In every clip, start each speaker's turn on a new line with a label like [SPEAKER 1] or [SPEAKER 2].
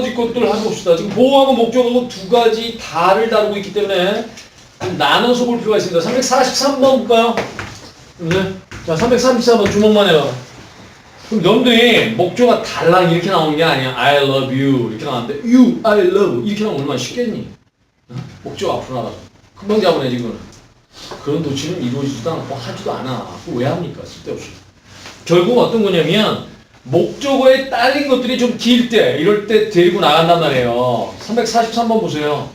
[SPEAKER 1] 가지 것들 하고 봅시다. 지금 보호하고 목적하고 두 가지 다를 다루고 있기 때문에 좀 나눠서 볼 필요가 있습니다. 343번 볼까요? 네. 자, 333번 주목만 해봐. 그럼 여러분들이 목조가 달라 이렇게 나오는 게 아니야. I love you 이렇게 나왔는데 you, I love 이렇게 나오면 얼마나 쉽겠니? 어? 목조 앞으로 나가서 금방 잡아내 지금. 그런 도치는 이루어지지도 않고 하지도 않아. 왜 합니까? 쓸데없이. 결국 어떤 거냐면 목적어에 딸린 것들이 좀 길 때, 이럴 때 데리고 나간단 말이에요. 343번 보세요.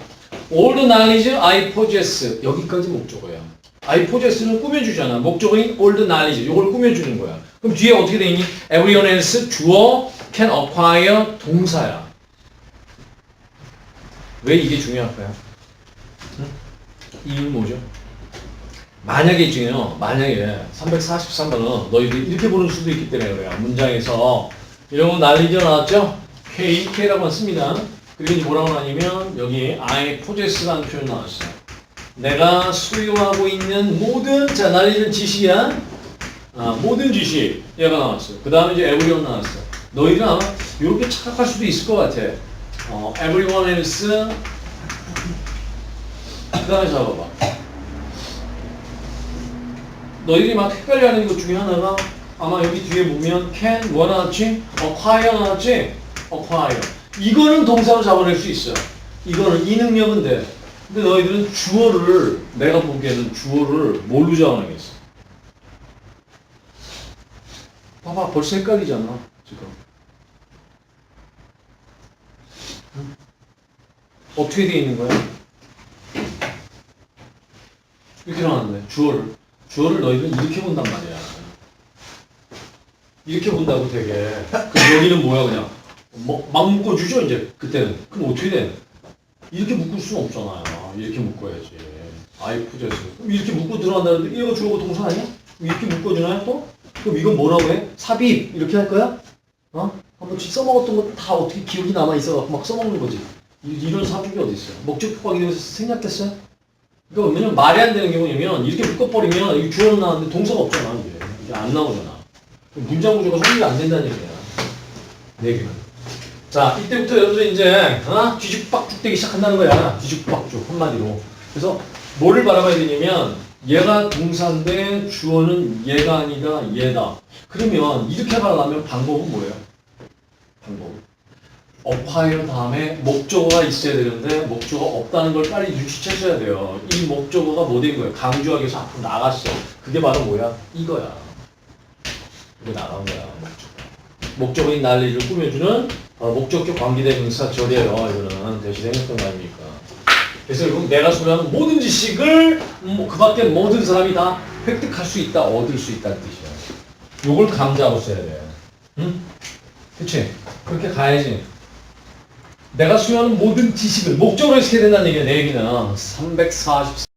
[SPEAKER 1] All the knowledge I possess. 여기까지 목적어야. I possess는 꾸며주잖아. 목적어인 all the knowledge. 이걸 꾸며주는 거야. 그럼 뒤에 어떻게 돼 있니? Everyone else 주어 can acquire 동사야. 왜 이게 중요할까요? 응? 이유는 뭐죠? 만약에 지금요, 만약에 343번은 너희들이 이렇게 보는 수도 있기 때문에 그래요. 문장에서 이런 거 난리져 나왔죠? K, K라고 씁니다. 그리고 이제 뭐라고 나냐면 여기 I possess라는 표현 나왔어요. 내가 수요하고 있는 모든 자 난리는 지식이야. 아, 모든 지식 얘가 나왔어요. 그 다음에 이제 나왔어요. 너희들은 아마 이렇게 착각할 수도 있을 것 같아. 어, everyone else 그 다음에 잡아봐. 너희들이 막 헷갈려하는 것 중에 하나가 아마 여기 뒤에 보면 can 뭐 나왔지? acquire 나왔지? acquire 이거는 동사로 잡아낼 수 있어 이거는 이 능력은 돼 근데 너희들은 주어를 내가 보기에는 주어를 뭘로 잡아내겠어 봐봐 벌써 헷갈리잖아 지금 응? 어떻게 돼 있는 거야? 이렇게 나왔는데 주어를 주어를 너희들은 이렇게 본단 말이야. 이렇게 본다고 되게. 그럼 여기는 뭐야 그냥 뭐, 막 묶어주죠 이제 그때는. 그럼 어떻게 돼? 이렇게 묶을 수는 없잖아요. 이렇게 묶어야지. 아이 푸제스. 그럼 이렇게 묶고 들어간다는데 얘가 주어고 동사 아니야? 이렇게 묶어주나요 또? 그럼 이건 뭐라고 해? 삽입 이렇게 할 거야? 어? 한 번씩 써먹었던 거 다 어떻게 기억이 남아 있어갖고 막 써먹는 거지. 이- 이런 삽입이 어디 있어요? 목적 표각이 되면서 생략됐어요? 그러니까 왜냐면 말이 안 되는 게 뭐냐면 이렇게 묶어버리면 이 주어는 나왔는데 동사가 없잖아 이게. 이게 안 나오잖아. 문장 구조가 성립이 안 된다는 얘기야. 네 개는 자 이때부터 여러분들 이제 어? 뒤죽박죽 되기 시작한다는 거야. 뒤죽박죽 한마디로. 그래서 뭐를 바라봐야 되냐면 얘가 동사인데 주어는 얘가 아니다 얘다. 그러면 이렇게 말하면 방법은 뭐예요? 방법 acquire 다음에 목적어가 있어야 되는데 목적어가 없다는 걸 빨리 눈치채셔야 돼요. 이 목적어가 뭐 된 거예요? 강조하기 위해서 앞으로 나갔어. 그게 바로 뭐야? 이거야. 이게 나간 거야. 목적어. 목적어인 난리를 꾸며주는 바로 목적격 관계대명사 절이에요. 이거는 대시 생겼던 거 아닙니까? 그래서 여러분 내가 소유하는 모든 지식을 뭐, 그 밖에 모든 사람이 다 획득할 수 있다, 얻을 수 있다는 뜻이야. 요걸 강조하고 써야 돼. 응? 그치? 그렇게 가야지. 내가 수요하는 모든 지식을 목적으로 해석해야 된다는 얘기야, 내 얘기는. 344